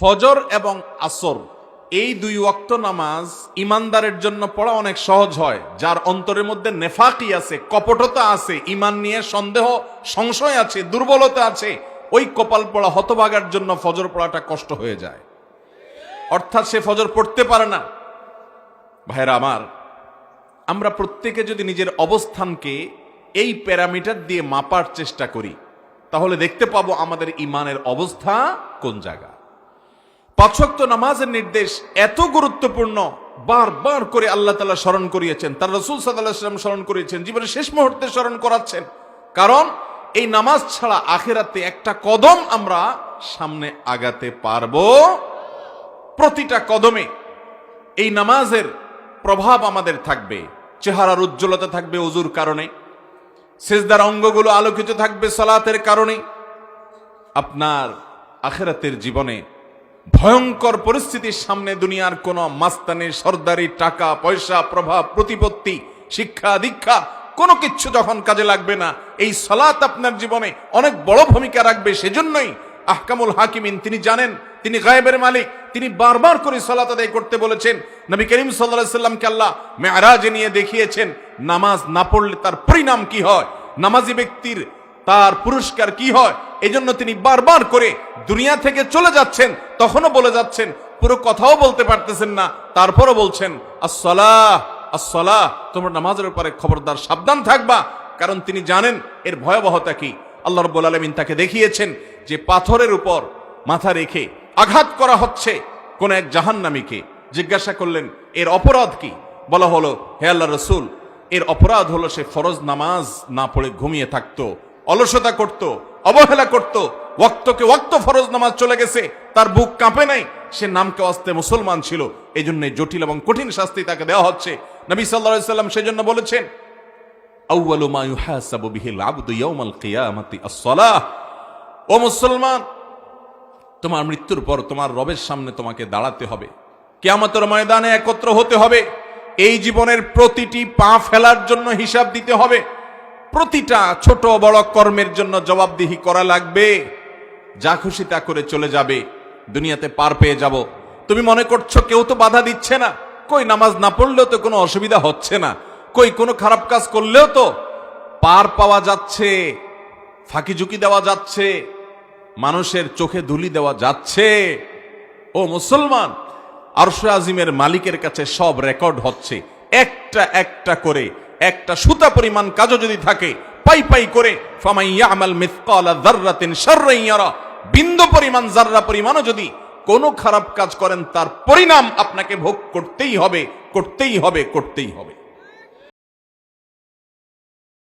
ফজর এবং আসর, এই দুই ওয়াক্ত নামাজ ইমানদারের জন্য পড়া অনেক সহজ হয়, যার অন্তরের মধ্যে নেফাকি আছে, কপটতা আছে, ইমান নিয়ে সন্দেহ, সংশয় আছে, দুর্বলতা আছে, ওই কপাল পড়া হতভাগার জন্য ফজর পড়াটা কষ্ট হয়ে যায়। অর্থাৎ সে ফজর পড়তে পারে না। ভাইরা আমার, আমরা প্রত্যেকে যদি নিজের অবস্থানকে এই প্যারামিটার দিয়ে মাপার চেষ্টা করি, তাহলে দেখতে পাবো আমাদের ইমানের অবস্থা কোন জায়গা পাঁচক্ত নামাজের নির্দেশ এত গুরুত্বপূর্ণ, বারবার করে আল্লাহ তালা স্মরণ করিয়েছেন। তার রসুল সাল্লাম স্মরণ করিয়েছেন, জীবনের শেষ মুহূর্তে স্মরণ করাচ্ছেন। কারণ এই নামাজ ছাড়া আখেরাতে একটা কদম আমরা সামনে আগাতে পারব। প্রতিটা কদমে এই নামাজের প্রভাব আমাদের থাকবে, চেহারার উজ্জ্বলতা থাকবে অজুর কারণে, সেজদার অঙ্গগুলো আলোকিত থাকবে সালাতের কারণে। আপনার আখেরাতের জীবনে ভয়ঙ্কর পরিস্থিতির সামনে দুনিয়ার কোন মাস্তানি সর্দারি টাকা, পয়সা, প্রভাব, প্রতিপত্তি, শিক্ষা, দীক্ষা কোনো কিচ্ছু যখন কাজে লাগবে না, এই সলাত আপনার জীবনে অনেক বড় ভূমিকা রাখবে। সেজন্যই আহকামুল হাকিমিন তিনি জানেন, তিনি গায়েবের মালিক, তিনি বারবার করে সলাত আদায় করতে বলেছেন। নবী করিম সাল্লাহ সাল্লামকে আল্লাহ মেয়ারাজে নিয়ে দেখিয়েছেন, নামাজ না পড়লে তার পরিণাম কি হয়? নামাজি ব্যক্তির তার পুরস্কার কি হয়? এজন্য তিনি বারবার করে দুনিয়া থেকে চলে যাচ্ছেন, তখনও বলে যাচ্ছেন, পুরো কথাও বলতে পারতেছেন না, তারপরও বলছেন, আসসালাহ আসসালাহ, তোমরা নামাজের উপরে খবরদার, সাবধান থাকবা। কারণ তিনি জানেন এর ভয়াবহতা কি। আল্লাহ রব্বুল আলমিন তাকে দেখিয়েছেন যে পাথরের উপর মাথা রেখে আঘাত করা হচ্ছে কোন এক জাহান্নামীকে। জিজ্ঞাসা করলেন, এর অপরাধ কি? বলা হলো, হে আল্লাহ রসুল, এর অপরাধ হলো সে ফরজ নামাজ না পড়ে ঘুমিয়ে থাকতো, অলসতা করত, অবহেলা করত ওয়াক্তকে ওয়াক্ত ফরজ নামাজ চলে গেছে, তার বুক কাঁপে নাই, সে নামকে অস্তে মুসলমান ছিল এই জন্য জটিল এবং কঠিন শাস্তি তাকে দেওয়া হচ্ছে। নবী সাল্লাহ সাল্লাম বলেছেন বিহিল আবদু ইয়াউমাল ও মুসলমান, তোমার মৃত্যুর পর তোমার রবের সামনে তোমাকে দাঁড়াতে হবে। কেয়ামতের ময়দানে একত্র হতে হবে। এই জীবনের প্রতিটি পা ফেলার জন্য হিসাব দিতে হবে। প্রতিটা ছোট বড় কর্মের জন্য জবাবদিহি করা লাগবে। যা খুশি তা করে চলে যাবে। দুনিয়াতে পার পেয়ে যাব। তুমি মনে করছ কেউ তো বাধা দিচ্ছে না? কই নামাজ না পড়লেও তো কোনো অসুবিধা হচ্ছে না? কই কোনো খারাপ কাজ করলেও তো পার পাওয়া যাচ্ছে, ফাঁকি ঝুঁকি দেওয়া যাচ্ছে, মানুষের চোখে ধুলি দেওয়া যাচ্ছে। ও মুসলমান, আরশে আজিমের মালিকের কাছে সব রেকর্ড হচ্ছে। একটা একটা করে, একটা সুতা পরিমাণ কাজও যদি থাকে, পাই পাই করে ফামাইয়া আমাল মিথকালা যাররাতিন শাররান ইয়ারা। বিন্দু পরিমাণ জাররা পরিমাণও যদি কোনো খারাপ কাজ করেন, তার পরিণাম আপনাকে ভোগ করতেই হবে করতেই হবে করতেই হবে।